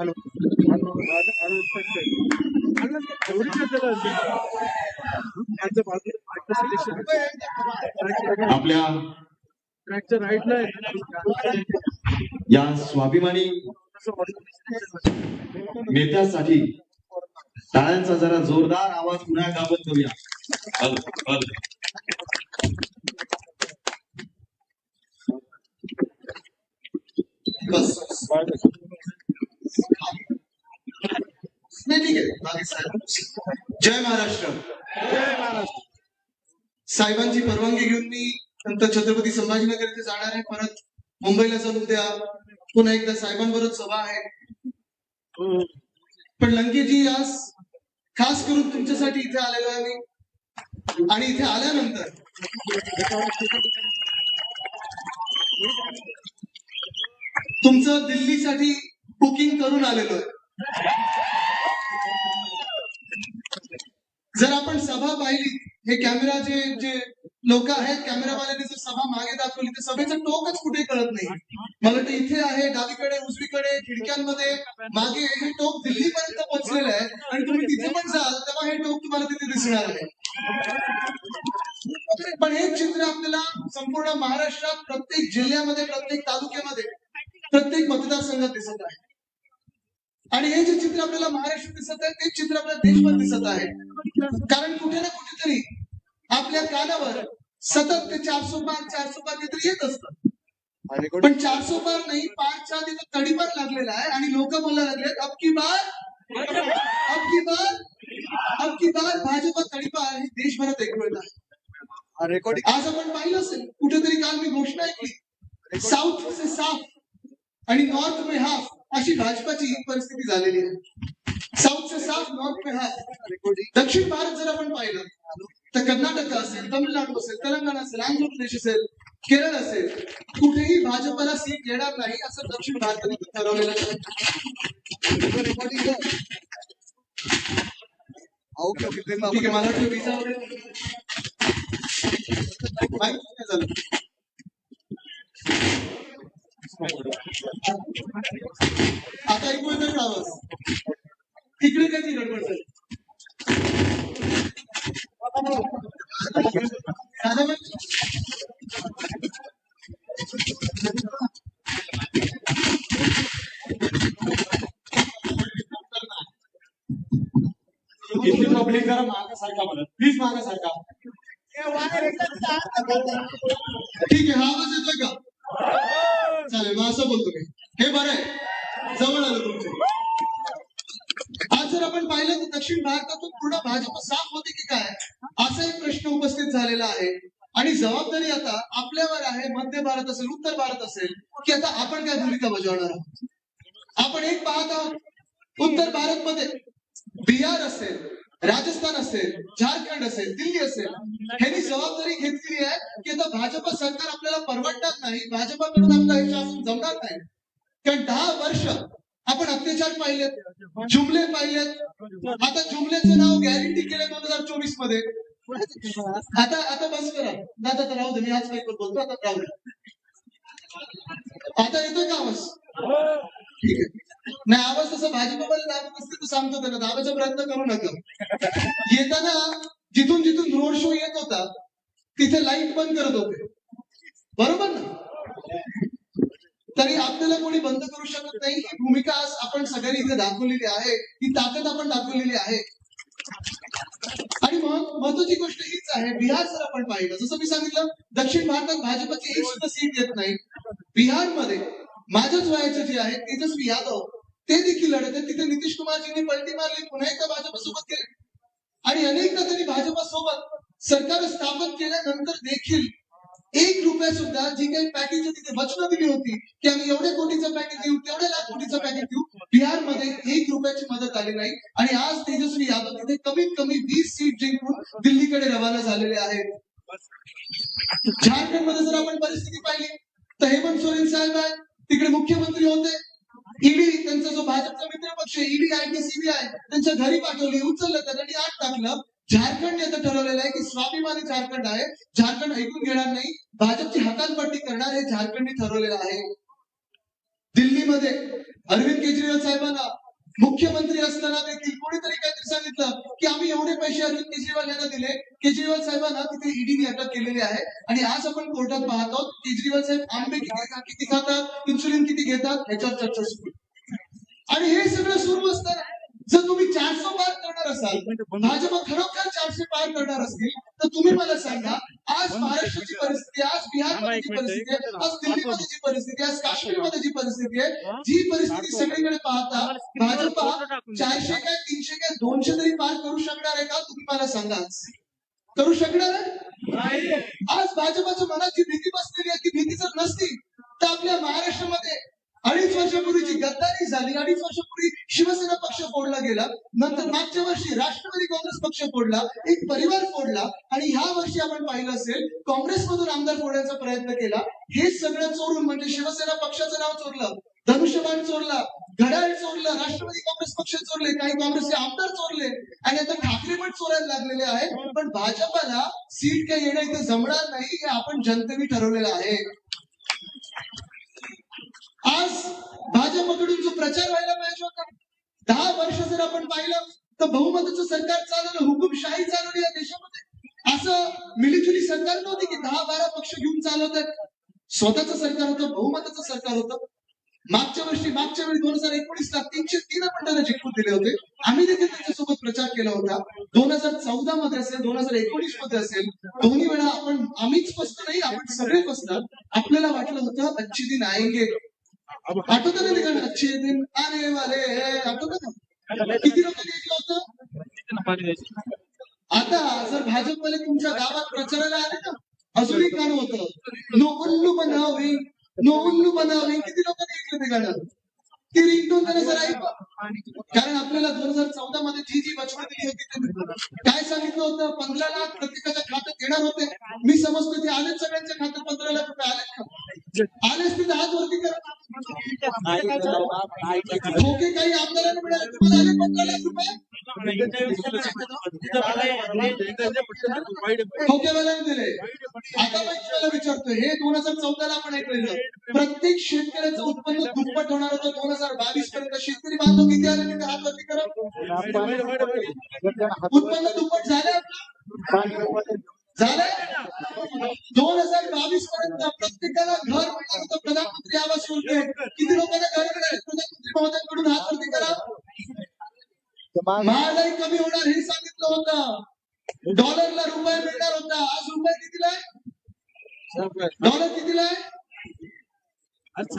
Hello आपल्या या स्वाभिमानी नेत्यासाठी टाळ्यांचा जरा जोरदार आवाज पुन्हा एकदा आपण करूया. नाही ठीक आहे मागे साहेब. जय महाराष्ट्र. साहेबांची परवानगी घेऊन मी नंतर छत्रपती संभाजीनगर इथे जाणार आहे. परत मुंबईला चालू द्या. पुन्हा एकदा साहेबांबरोबर सभा आहे. पण लंकेजी आज खास करून तुमच्यासाठी इथे आलेलो आहे मी आणि इथे आल्यानंतर तुमचं दिल्लीसाठी बुकिंग करून आलेलो आहे. जर आपण सभा पाहिली हे कॅमेरा जे जे लोक आहेत कॅमेरावाल्याने जर सभा मागे दाखवली तर सभेचं टोकच कुठे कळत नाही. मला वाटतं इथे आहे डावीकडे उजवीकडे खिडक्यांमध्ये मागे हे टोक दिल्लीपर्यंत पोहोचलेलं आहे आणि तुम्ही तिथे पण जाल तेव्हा हे टोक तुम्हाला तिथे दिसणार आहे पण हे चित्र आपल्याला संपूर्ण महाराष्ट्रात प्रत्येक जिल्ह्यामध्ये प्रत्येक तालुक्यामध्ये प्रत्येक मतदारसंघात दिसत आहे. आणि हे जे चित्र आपल्याला महाराष्ट्रात दिसत आहे तेच चित्र आपल्याला देशभर दिसत आहे. कारण कुठे ना कुठेतरी आपल्या कानावर सतत ते चारसो पार चारसो पार काहीतरी येत असतं. पण चारसो पार नाही पारच्या तिथं तडीपार लागलेला आहे आणि लोक बोलायला लागलेत अब की बार? अब की बार? अब की बार? भाजपा तडीपार हे देशभरात ऐकू येत आहे आज आपण पाहिलं असेल कुठेतरी काल मी घोषणा ऐकली. साऊथ से साफ. आणि नॉर्थ में हाफ अशी भाजपाची ही परिस्थिती झालेली आहे. साऊथ से साफ नॉर्थ में हाफ दक्षिण भारत जर आपण पाहिलं तर कर्नाटक असेल तमिळनाडू असेल तेलंगणा असेल आंध्र प्रदेश असेल केरळ असेल कुठेही भाजपला सीट येणार नाही असं दक्षिण भारताने ठरवलेलं आहे. ठीक आहे मला वाटतं विजा वगैरे झालं आता ऐकू येतोय का आवाज तिकडे काहीतरी गडबड झाली? दादा मग इथली पब्लिक जरा मागा सारखा. म्हणत प्लीज मागा सारखा ठीक आहे हा आवाज येतोय का चालेल मग असं बोलतो मी हे बरं आहे जवळ आलं तुमचे आज जर आपण पाहिलं तर दक्षिण भारतातून पूर्ण भाजप साफ होते की काय? असा एक प्रश्न उपस्थित झालेला आहे. आणि जबाबदारी आता आपल्यावर आहे मध्य भारत असेल उत्तर भारत असेल की आता आपण काय भूमिका बजावणार आहोत? आपण एक पाहत आहोत उत्तर भारत मध्ये बिहार असेल राजस्थान असेल झारखंड असेल दिल्ली असेल ह्यांनी जबाबदारी घेतलेली आहे की आता भाजप सरकार आपल्याला परवडणार नाही भाजपाकडून आपलं हे शासन जमणार नाही. कारण दहा वर्ष आपण अत्याचार पाहिलेत जुमले पाहिलेत. आता जुमलेचं नाव गॅरंटी केलं दोन हजार चोवीसमध्ये. आता आता बस करा. दादा आता राहू दे मी आज काही बोलतो आता राहू दे. आता येतोय का आवाज? ठीक आहे. नाही आवाज तसा भाजपामध्ये दाबत असते तर सांगतो त्यांना दाबाचा प्रयत्न करू नका. येताना जिथून जिथून रोड शो येत होता तिथे लाइट बंद करत होते. बरोबर ना? तरी आपल्याला कोणी बंद करू शकत नाही. ही भूमिका आज आपण सगळ्यांनी इथे दाखवलेली आहे. ही ताकद आपण दाखवलेली आहे. आणि मग महत्वाची गोष्ट हीच आहे बिहार जर आपण पाहिलं. जसं मी सांगितलं दक्षिण भारतात भाजपची एक सुद्धा सीट येत नाही. बिहारमध्ये माझ्याच वयाचे जे आहेत तेजस्वी यादव ते देखील लढत आहेत. तिथे नितीश कुमारजींनी पलटी मारली पुन्हा एकदा भाजपसोबत केले. आणि अनेकदा त्यांनी भाजपसोबत सरकार स्थापन केल्यानंतर देखील एक रुपया सुद्धा जी काही पॅकेज तिथे वचनं दिली होती की आम्ही एवढ्या कोटीचं पॅकेज देऊ तेवढ्या लाख कोटीचं पॅकेज देऊ बिहारमध्ये एक रुपयाची मदत आली नाही. आणि आज तेजस्वी यादव तिथे कमीत कमी वीस सीट जिंकून दिल्लीकडे रवाना झालेले आहेत. झारखंडमध्ये जर आपण परिस्थिती पाहिली तर हेमंत सोरेन साहेब आहेत तिकडे मुख्यमंत्री होते. ईडी त्यांचा जो भाजपचा मित्रपक्ष ईडी आय टी सीबीआय त्यांच्या घरी पाठवली उचललं त्यांनी आत टाकलं. झारखंड याचं ठरवलेलं आहे की स्वाभिमानी झारखंड आहे. झारखंड ऐकून घेणार नाही. भाजपची हकालपट्टी करणार हे झारखंडने ठरवलेलं आहे. दिल्लीमध्ये अरविंद केजरीवाल साहेबांना मुख्यमंत्री असताना देखील कोणीतरी काहीतरी सांगितलं की आम्ही एवढे पैसे अरविंद केजरीवाल यांना दिले. केजरीवाल साहेबांना तिथे ईडीने अटक केलेली आहे. आणि आज आपण कोर्टात पाहत आहोत केजरीवाल साहेब आंबे किती किती खातात इन्सुलिन किती घेतात याच्यावर चर्चा सुरू आणि हे सगळं सुरू असताना जर तुम्ही चारशे पार करणार असाल भाजप खरोखर चारशे पार करणार असतील तर तुम्ही मला सांगा आज महाराष्ट्राची परिस्थिती आज बिहारमध्ये जी परिस्थिती आहे आज दिल्लीमध्ये जी परिस्थिती आहे आज काश्मीरमध्ये जी परिस्थिती आहे जी परिस्थिती सगळीकडे पाहता भाजप चारशे काय तीनशे काय दोनशे तरी पार करू शकणार आहे का? तुम्ही मला सांगा. करू शकणार आहे? आज भाजपाच्या मनात जी भीती बसलेली आहे ती भीती जर नसती तर आपल्या महाराष्ट्रामध्ये अडीच वर्षापूर्वीची गद्दारी झाली अडीच वर्षापूर्वी शिवसेना पक्ष फोडला गेला नंतर मागच्या वर्षी राष्ट्रवादी काँग्रेस पक्ष फोडला एक परिवार फोडला आणि ह्या वर्षी आपण पाहिलं असेल काँग्रेसमधून आमदार फोडण्याचा प्रयत्न केला. हे सगळं चोरून म्हणजे शिवसेना पक्षाचं नाव चोरलं धनुष्यबाण चोरला घड्याळ चोरलं राष्ट्रवादी काँग्रेस पक्ष चोरले काही काँग्रेसचे आमदार चोरले आणि आता ठाकरे पण चोरायला लागलेले आहेत. पण भाजपाला सीट काही येणं इथे जमणार नाही हे आपण जनतेने ठरवलेलं आहे. आज भाजपकडून जो प्रचार व्हायला पाहिजे होता दहा वर्ष जर आपण पाहिलं तर बहुमताचं सरकार चालवलं हुकुमशाही चालवली या देशामध्ये असं मिलिटरी सरकार नव्हती की दहा बारा पक्ष घेऊन चालवतात. स्वतःचं सरकार होतं बहुमताचं सरकार होतं. मागच्या वर्षी मागच्या वेळी दोन हजार एकोणीस ला तीनशे तीन आपण त्यांना जिंकून दिले होते. आम्ही देखील त्यांच्यासोबत प्रचार केला होता. दोन हजार चौदा मध्ये असेल दोन हजार एकोणीसमध्ये असेल दोन्ही वेळा आपण आम्हीच फसलो नाही आपण सगळे फसणार. आपल्याला वाटलं होतं अच्छी दिन आएंगे. आठवत ना ते गाणं अच्छे दिन अरे वाले आठवत ना किती लोकांनी ऐकलं होतं आता जर भाजपवाले तुमच्या गावात प्रचाराला आले ना अजून एक गाणं होतं. नो बनावे नो बनावे किती लोकांनी ऐकलं ते गाणं ती रिंगटोन त्याने जरा ऐका कारण आपल्याला दोन हजार चौदा मध्ये जी जी बचवा दिली होती काय सांगितलं होतं? पंधरा लाख प्रत्येकाच्या खात्यात येणार होते. मी समजतो ते आलेच सगळ्यांच्या खात्यात पंधरा लाख रुपये आले का? वरती करा ठोके काही आमदारांना मिळाले तुम्हाला आले पंधरा लाख रुपये ठोकेवाल्याने दिले आता पण तुम्हाला विचारतो हे दोन हजार चौदाला आपण ऐकलेलं प्रत्येक शेतकऱ्याचं उत्पन्न दुप्पट होणार होतं दोन हजार बावीस पर्यंत शेतकरी बांधव किती आले तिथे हात वरती करा उत्पन्न दुप्पट झालं आपलं? दोन हजार बावीस पर्यंत प्रत्येकाला घर मिळणार होतं प्रधानमंत्री आवास योजने किती लोकांना घर मिळाले प्रधानमंत्री महोदयांकडून हात वरती करा. महागाई कमी होणार हे सांगितलं होतं. डॉलरला रुपये मिळणार होता. आज रुपये कितीला आहे? डॉलर कितीला आहे?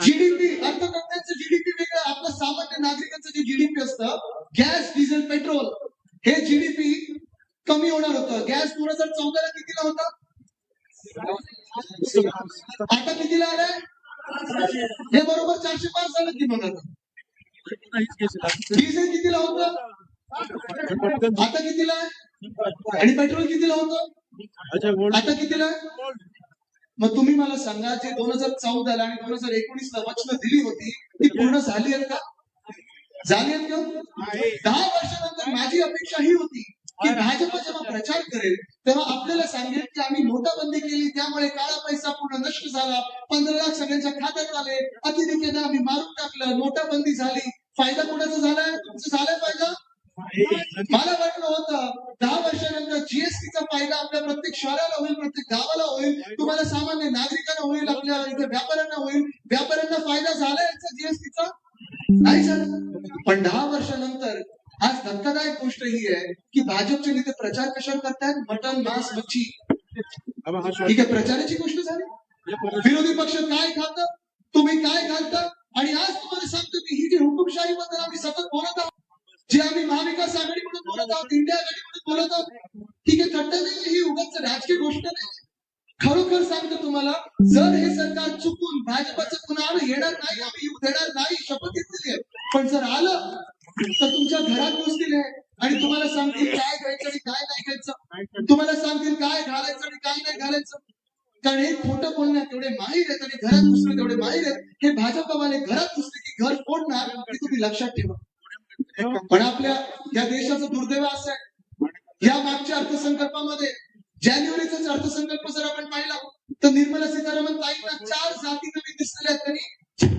जीडीपी अर्थतज्ञांचं जीडीपी वेगळं. आपलं सामान्य नागरिकांचं जे जीडीपी असतं गॅस डिझेल पेट्रोल हे जीडीपी कमी होणार होतं. गॅस दोन हजार चौदाला कितीला होता? आता कितीला आलाय? हे बरोबर चारशे पाच झालं की म्हणत डिझेल कितीला होत? आता कितीला आणि पेट्रोल कितीला होत? आता कितीला मग तुम्ही मला सांगा जे दोन हजार चौदाला आणि दोन हजार एकोणीस ला वचनं दिली होती ती पूर्ण झाली आहेत का? झाली आहेत का? दहा वर्षानंतर माझी अपेक्षा ही होती की भाजप जेव्हा प्रचार करेल तेव्हा आपल्याला सांगेल की आम्ही नोटाबंदी केली त्यामुळे काळा पैसा पूर्ण नष्ट झाला. पंधरा लाख सगळ्यांच्या खात्यात आले. अतिरेक्यानं आम्ही मारून टाकलं. नोटाबंदी झाली. फायदा कोणाचा झालाय तुमचा झालाय फायदा? मला वाटलं होतं दहा वर्षानंतर जीएसटीचा फायदा आपल्या प्रत्येक शहराला होईल प्रत्येक गावाला होईल. तुम्हाला सामान्य नागरिकांना होईल आपल्या इथे व्यापाऱ्यांना होईल. व्यापाऱ्यांना फायदा झाला याचा जीएसटीचा नाही झाला. पण दहा वर्षानंतर आज धक्कादायक गोष्ट ही आहे की भाजपचे नेते प्रचार कशावर करतायत? मटन मांस मच्छी. ही काय प्रचाराची गोष्ट झाली? विरोधी पक्ष काय खात? तुम्ही काय घालता? आणि आज तुम्हाला सांगतो की ही जी हुकुमशाही बद्दल आम्ही सतत बोलत आहोत जे आम्ही महाविकास आघाडी म्हणून बोलत आहोत इंडिया आघाडी म्हणून बोलत आहोत ठीक आहे थट्टा नाही ही उगाच राजकीय गोष्ट नाही खरोखर सांगतो तुम्हाला जर हे सरकार चुकून भाजपचं पुन्हा येणार नाही आम्ही येऊ देणार नाही शपथ घेतलेली आहे. पण जर आलं तर तुमच्या घरात घुसतील आणि तुम्हाला सांगतील काय घ्यायचं आणि काय नाही घ्यायचं. तुम्हाला सांगतील काय घालायचं आणि काय नाही घालायचं. कारण हे खोटं बोलण्यात तेवढे माहीर आहेत आणि घरात घुसणे तेवढे माहीर आहेत. हे भाजपवाले घरात घुसले की घर फोडणार हे तुम्ही लक्षात ठेवा. पण आपल्या या देशाचं दुर्दैव असं आहे. या मागच्या अर्थसंकल्पामध्ये जानेवारीचाच अर्थसंकल्प जर आपण पाहिला तर निर्मला सीतारामन ताईंना चार जाती नवीन दिसलेल्या आहेत त्यांनी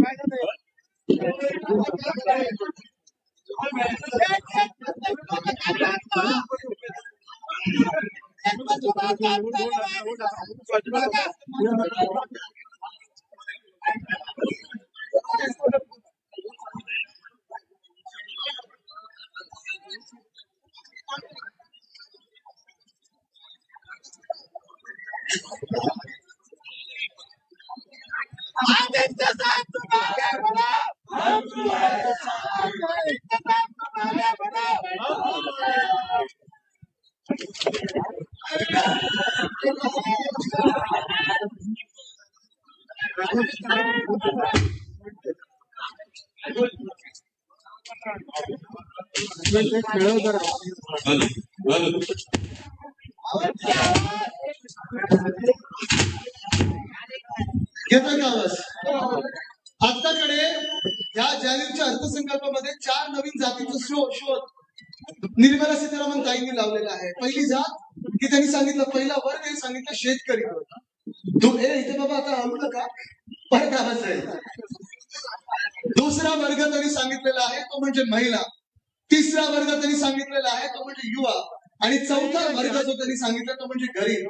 घेतोय का आवाज आताकडे या जाहीरच्या अर्थसंकल्पामध्ये चार नवीन जातीचा शोध शोध निर्मला सीतारामन ताईंनी लावलेला आहे. पहिली जात की त्यांनी सांगितलं पहिला वर्ग हे सांगितलं शेतकरी तो हे इथे बाबा आता आवडलं का? परत आवाज आहे. दुसरा वर्ग त्यांनी सांगितलेला आहे तो म्हणजे महिला. तिसरा वर्ग त्यांनी सांगितलेला आहे तो म्हणजे युवा. आणि चौथा वर्ग जो त्यांनी सांगितला तो म्हणजे गरीब.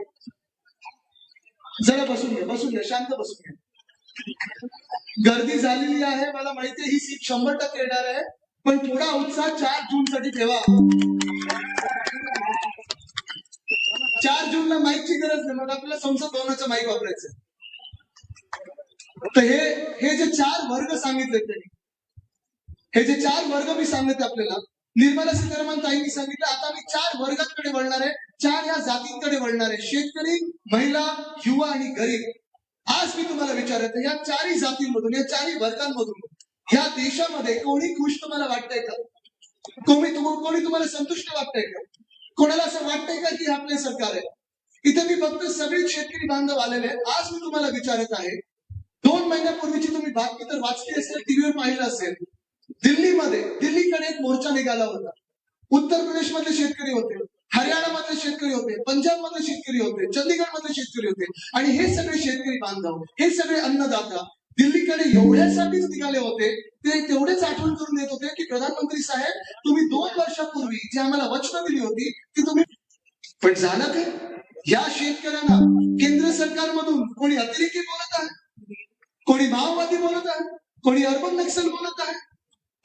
जरा बसून घ्या बसून घ्या शांत बसून घ्या गर्दी झालेली आहे मला माहितीये ही सीट शंभर टक्के येणार आहे. पण थोडा उत्साह चार जून साठी ठेवा. चार जूनला माईकची गरज नाही मग आपल्याला संसद भवनाचं माईक वापरायचं तर हे हे जे चार वर्ग सांगितले त्यांनी हे जे चार वर्ग मी सांगितले आपल्याला निर्मला सीतारामन ताईंनी सांगितलं आता मी चार वर्गांकडे वळणार आहे चार या जातींकडे वळणार आहे शेतकरी महिला युवा आणि गरीब. आज मी तुम्हाला विचारत या चारही जातींमधून या चारही वर्गांमधून या देशामध्ये कोणी खुश तुम्हाला वाटतंय का? कोणी कोणी तुम्हाला संतुष्ट वाटतंय का? कोणाला असं वाटतंय का की आपले सरकार आहे? इथे मी फक्त सगळेच शेतकरी बांधव आलेले आहेत. आज मी तुम्हाला विचारत आहे दोन महिन्यापूर्वीची तुम्ही बातमी तर वाचली असेल टीव्हीवर पाहिलं असेल दिल्लीमध्ये दिल्लीकडे एक मोर्चा निघाला होता. उत्तर प्रदेश मधले शेतकरी होते हरियाणा मधले शेतकरी होते पंजाब मधले शेतकरी होते चंदीगड मधले शेतकरी होते. आणि हे सगळे शेतकरी बांधव हे सगळे अन्नदाता दिल्लीकडे एवढ्यासाठीच निघाले होते ते तेवढेच आठवण करून देत होते की प्रधानमंत्री साहेब तुम्ही दोन वर्षापूर्वी जी आम्हाला वचनं दिली होती ती तुम्ही पण झालं काय? या शेतकऱ्यांना केंद्र सरकारमधून कोणी अतिरेकी बोलत आहे? कोणी माओवादी बोलत आहे? कोणी अर्बन नक्सल बोलत आहे?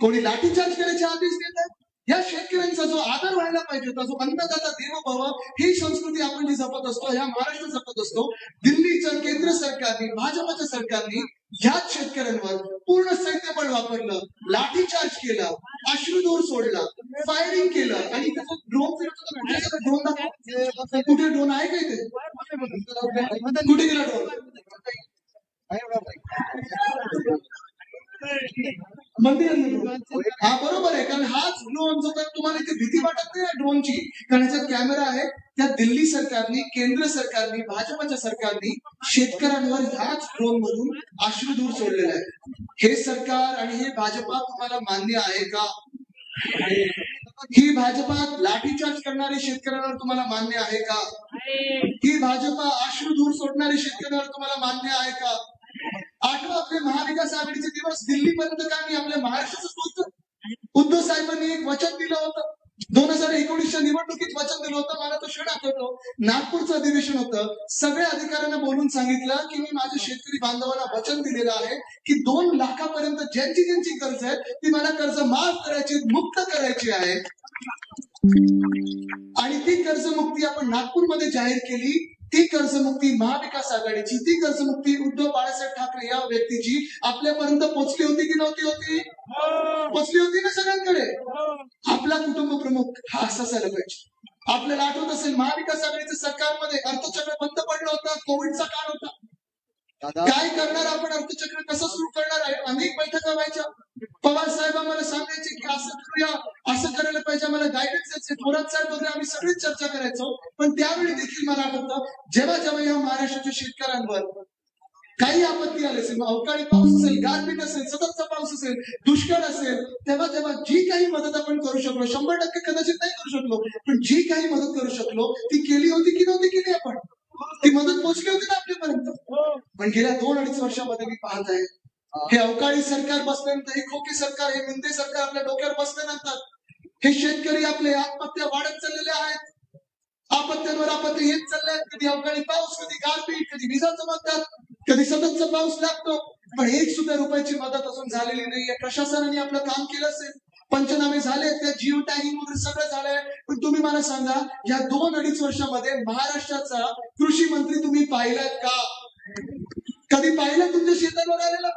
कोणी लाठीचार्ज करायचे आदेश देत आहे या शेतकऱ्यांचा जो आदर व्हायला पाहिजे होता जो अन्नदाता देव भव ही संस्कृती आपण जी जपत असतो ह्या महाराष्ट्र जपत असतो दिल्लीच्या केंद्र सरकारने भाजपच्या सरकारने ह्याच शेतकऱ्यांवर पूर्ण सैन्यबळ वापरलं लाठीचार्ज केला अश्रुदूर सोडला फायरिंग केलं आणि ड्रोन ड्रोन दाखव. कुठे ड्रोन आहे का इथे? कुठे गेला ड्रोन मंदिर हा बरोबर आहे. कारण हाच ड्रोन जो तर तुम्हाला इथे भीती वाटत नाही ड्रोनची? कारण ह्याच्यात कॅमेरा आहे. त्या दिल्ली सरकारने केंद्र सरकारने भाजपच्या सरकारने शेतकऱ्यांवर ह्याच ड्रोन मधून अश्रुधूर सोडलेला आहे हे सरकार आणि हे भाजपा तुम्हाला मान्य आहे का? ही भाजपा लाठीचार्ज करणारे शेतकऱ्यांवर तुम्हाला मान्य आहे का? ही भाजपा अश्रुधूर सोडणारे शेतकऱ्यांवर तुम्हाला मान्य आहे का? आठवा आपले महाविकास आघाडीचे दिवस. दिल्लीपर्यंत का मी आपल्या महाराष्ट्राचं बोलतो. उद्धव साहेबांनी एक वचन दिलं होतं. दोन हजार एकोणीसच्या निवडणुकीत वचन दिलं होतं. मला तो क्षण आठवतो. नागपूरचं अधिवेशन होतं. सगळ्या अधिकाऱ्यांना बोलून सांगितलं की मी माझ्या शेतकरी बांधवांना वचन दिलेलं आहे की दोन लाखापर्यंत ज्यांची ज्यांची कर्ज आहे ती मला कर्ज माफ करायची मुक्त करायची आहे. आणि ती कर्जमुक्ती आपण नागपूरमध्ये जाहीर केली. ती कर्जमुक्ती महाविकास आघाडीची ती कर्जमुक्ती उद्धव बाळासाहेब ठाकरे या व्यक्तीची आपल्यापर्यंत पोहोचली होती की नव्हती होती? पोहोचली होती ना सगळ्यांकडे. आपला कुटुंब प्रमुख हा असा झाला पाहिजे. आपल्याला आठवत असेल महाविकास आघाडीच्या सरकारमध्ये अर्थचक्र बंद पडलं होतं कोविडचा काळ होता. काय करणार आपण? अर्थचक्र कसं सुरू करणार आहे? अनेक बैठका व्हायच्या. पवार साहेब आम्हाला सांगायचे की असं करूया असं करायला पाहिजे. आम्हाला गायडन्स द्यायचे. थोरात साहेब वगैरे आम्ही सगळीच चर्चा करायचो. पण त्यावेळी देखील मला आठवतं जेव्हा जेव्हा या महाराष्ट्राच्या शेतकऱ्यांवर काही आपत्ती आली असेल अवकाळी पाऊस असेल गारपीट असेल सततचा पाऊस असेल दुष्काळ असेल तेव्हा तेव्हा जी काही मदत आपण करू शकलो शंभर टक्के कदाचित नाही करू शकलो पण जी काही मदत करू शकलो ती केली होती की नव्हती केली आपण? ती मदत पोहोचली होती ना आपल्यापर्यंत? पण गेल्या दोन अडीच वर्षामध्ये मी पाहत आहे. हे. अवकाळी सरकार बसल्यानंतर हे खोके सरकार हे मिंदे सरकार आपल्या डोक्यावर बसल्यानंतर हे शेतकरी आपले आत्महत्या वाढत चाललेले आहेत. आपत्त्यांवर आपत्ती येत चालले आहेत कधी अवकाळी पाऊस कधी गारपीट कधी विजा चमकतात कधी सततचा पाऊस लागतो. पण एक सुद्धा रुपयाची मदत अजून झालेली नाहीये. प्रशासनाने आपलं काम केलं असेल. पंचनामे झाले त्या जिओ टॅगिंग वगैरे सगळं झालंय. पण तुम्ही मला सांगा या दोन अडीच वर्षामध्ये महाराष्ट्राचा कृषी मंत्री तुम्ही पाहिलात का? कधी पाहिलं तुमच्या शेतावर आलेला?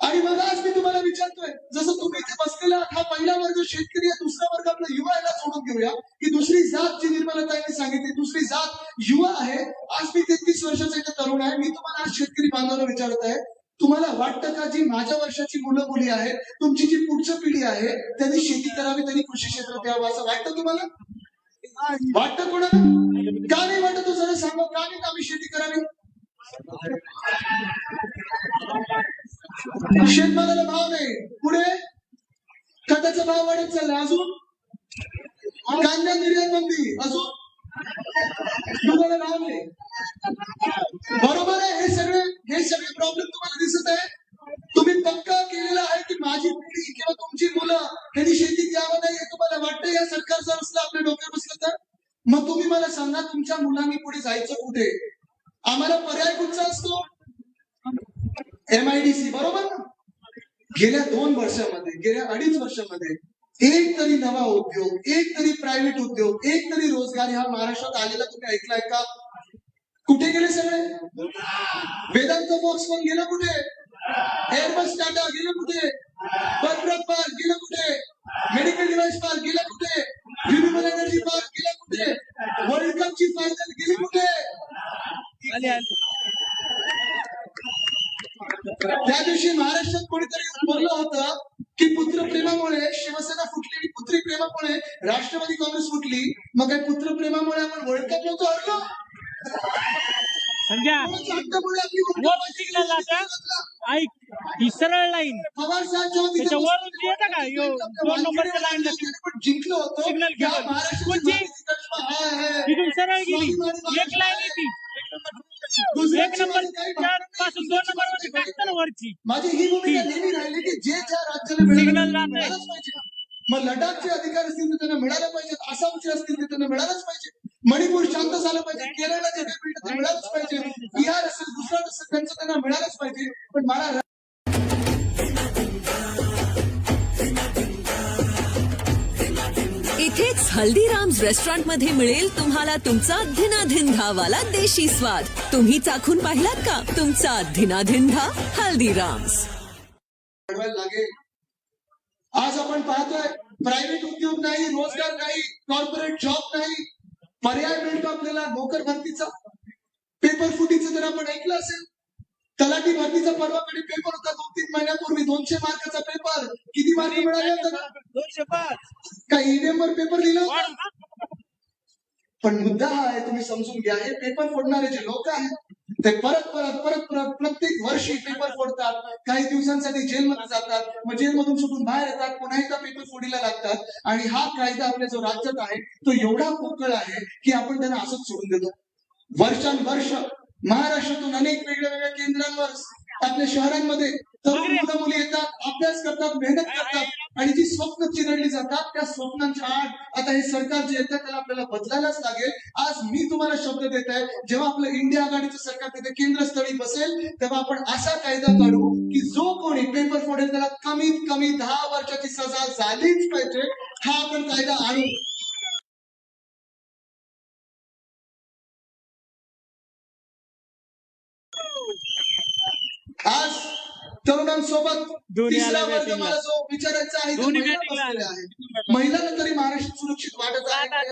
आणि मग आज मी तुम्हाला विचारतोय जसं तुम्ही इथे बसलेला हा पहिला वर्ग शेतकरी आहे दुसरा वर्ग आपला युवा याला सोडून घेऊया की दुसरी जात जी निर्मलाताईंनी सांगितली दुसरी जात युवा आहे. आज मी तेहतीस वर्षाचा इथे तरुण आहे मी तुम्हाला आज शेतकरी बांधवांना विचारत आहे तुम्हाला वाटतं का जी माझ्या वर्षाची मुलं मुली आहेत तुमची जी पुढची पिढी आहे त्यांनी शेती करावी त्यांनी कृषी क्षेत्रात यावं असं वाटतं तुम्हाला? वाटतं कोणाला? का नाही वाटत? जरा सांगा का नाही आम्ही शेती करावी? शेतमालाला भाव नाही. पुढे? खताचा भाव वाढत चालला अजून? कांदा निर्यात बंदी अजून? तुम्हाला नाव नाही. बरोबर आहे हे सगळे हे सगळे प्रॉब्लेम तुम्हाला दिसत आहे. तुम्ही पक्का केलेला आहे की माझी पिढी किंवा तुमची मुलं त्यांनी शेतीत यावं नाही हे तुम्हाला वाटतं या सरकारचं असलं आपल्या डोक्यावर बसलं तर? मग तुम्ही मला सांगा तुमच्या मुलांनी पुढे जायचं कुठे? आम्हाला पर्याय कुठचा असतो? एमआयडीसी बरोबर ना? गेल्या दोन वर्षामध्ये गेल्या अडीच वर्षामध्ये एक तरी नवा उद्योग एक तरी प्रायव्हेट उद्योग एक तरी रोजगार ह्या महाराष्ट्रात आलेला. तुम्ही ऐकलाय का? कुठे गेले सगळे? वेदांत बॉक्स पण गेलं कुठे? एअरबस टाटा गेलं कुठे? बर्फ पार्क गेलं कुठे? मेडिकल डिव्हाइस पार्क गेलं कुठे? रिन्युएबल एनर्जी पार्क गेलं कुठे? वर्ल्ड कपची फायनल गेली कुठे? त्या दिवशी महाराष्ट्रात कोणीतरी बोललं होतं की पुत्रप्रेमामुळे शिवसेना फुटली आणि पुत्री प्रेमामुळे राष्ट्रवादी काँग्रेस फुटली. मग काय पुत्रप्रेमामुळे आपण वर्ल्ड कप नव्हतो हरलो? ही सरळ लाईन पवार साहेब जिंकलो होतो. सरळ गेली. एक लाईन येते. एक नंबर चार पासून दोन नंबरमध्ये टाकतं ना वरची. माझी ही भूमिका नेहमी राहिली की जे ज्या राज्याला मिळालं सिग्नल ते राहत नाही. मिळालंच पाहिजे. मग लडाखचे अधिकार असतील तर त्यांना मिळालं पाहिजे. आसामचे असतील तर त्यांना मिळालंच पाहिजे. मणिपूर शांत झालं पाहिजे. केरळला जे काही मिळतं ते मिळालंच पाहिजे. बिहार असेल गुजरात असेल त्यांचं त्यांना मिळालंच पाहिजे. पण मला इथेच हल्दीराम्स रेस्टॉरंटमध्ये मिळेल तुम्हाला तुमचा धिनाधिन धावाला देशी स्वाद. तुम्ही चाखून पाहिलात का? तुमचा धिनाधिन धा हल्दीराम्स. आज आपण पाहतोय प्रायव्हेट उद्योग नाही रोजगार नाही कॉर्पोरेट जॉब नाही. पर्याय मिळतो आपल्याला नोकर भरतीचा पेपर फुटीचं जर आपण ऐकलं असेल तलाठी भरतीचा परवाकडे पेपर होता? दोन तीन महिन्यापूर्वी दोनशे मार्काचा पेपर किती मार्क मिळाले दोनशे पाच. काय ईव्हीएम वर पेपर लिहिलं होतं? वाढ ना. पण मुद्दा हा आहे तुम्ही समजून घ्या. हे पेपर फोडणारे जे लोक आहेत ते परत परत परत परत प्रत्येक वर्षी पेपर फोडतात. काही दिवसांसाठी जेलमध्ये जातात. मग जेलमधून सुटून बाहेर येतात. पुन्हा एकदा पेपर फोडीला लागतात. आणि हा कायदा आपल्या जो राज्यात आहे तो एवढा पोकळ आहे की आपण त्यांना असंच सोडून देतो. वर्षानुवर्ष महाराष्ट्रातून अनेक वेगळ्या वेगळ्या केंद्रांवर आपल्या शहरांमध्ये तरुण मुलं मुली येतात अभ्यास करतात मेहनत करतात आणि जी स्वप्न चिरडली जातात त्या स्वप्नांच्या आड आता हे सरकार जे येतं त्याला आपल्याला बदलायलाच लागेल. आज मी तुम्हाला शब्द देत आहे जेव्हा आपलं इंडिया आघाडीचं सरकार तिथे केंद्रस्थळी बसेल तेव्हा आपण असा कायदा काढू की जो कोणी पेपर फोडेल त्याला कमीत कमी दहा वर्षाची सजा झालीच पाहिजे हा आपण कायदा आणू. आज तरुणांसोबत तिसरा वर्ग. मला जो विचारायचा आहे. महिलांना तरी महाराष्ट्र सुरक्षित वाटत आहे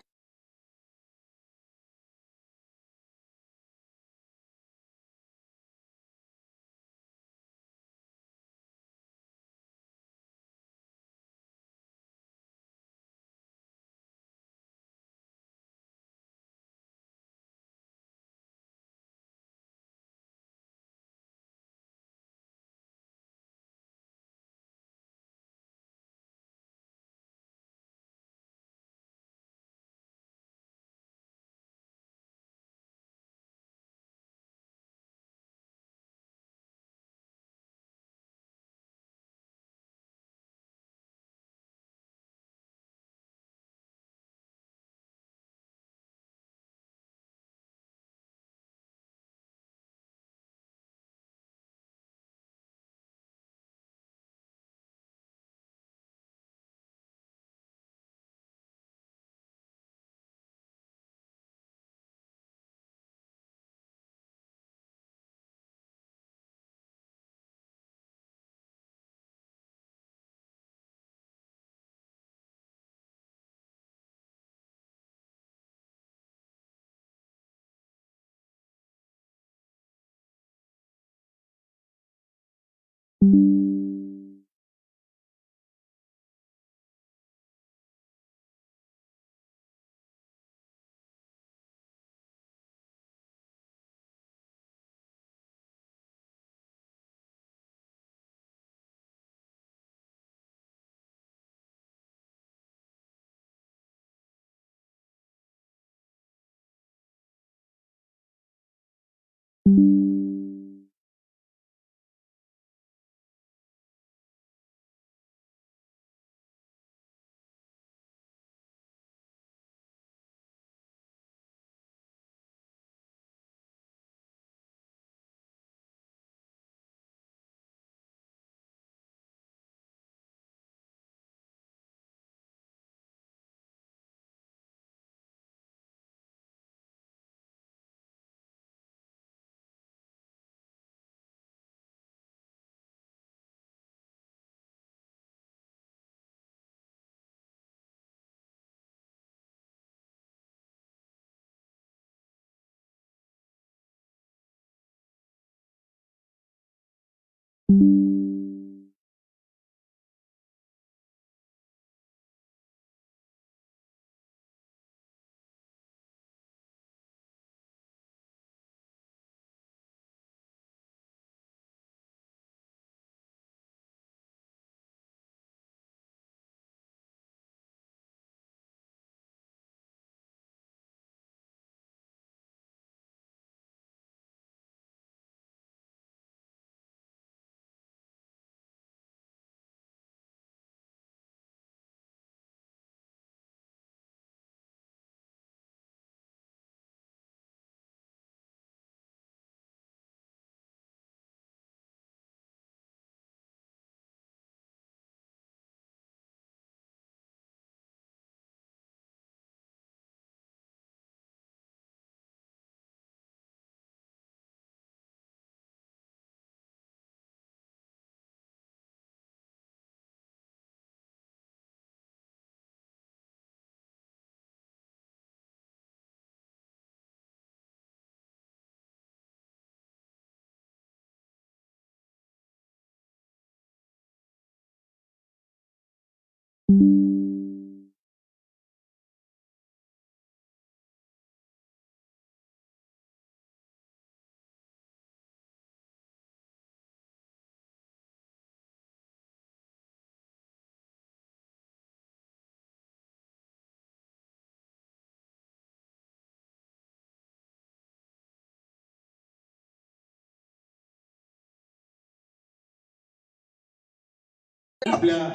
आपल्या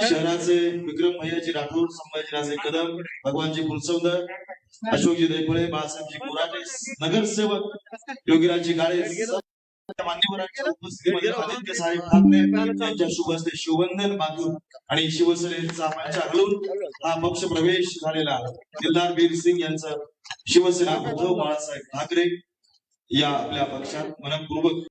शहराचे विक्रम भैयाजी राठोड संभाजीराजे कदम भगवानजी फुलसौंदर अशोकजी देफळे बाळासाहेबजी कोराटे नगरसेवक योगीराजजी काळे सर्व मान्यवरांच्या उपस्थितीमध्ये आदित्य साहेब ठाकरे यांच्या शुभ हस्ते शिवबंधन बांधून आणि शिवसेनेचा मंच हा पक्ष प्रवेश झालेला आहे. दिलदार वीर सिंग यांचं शिवसेना उद्धव बाळासाहेब ठाकरे या आपल्या पक्षात मनपूर्वक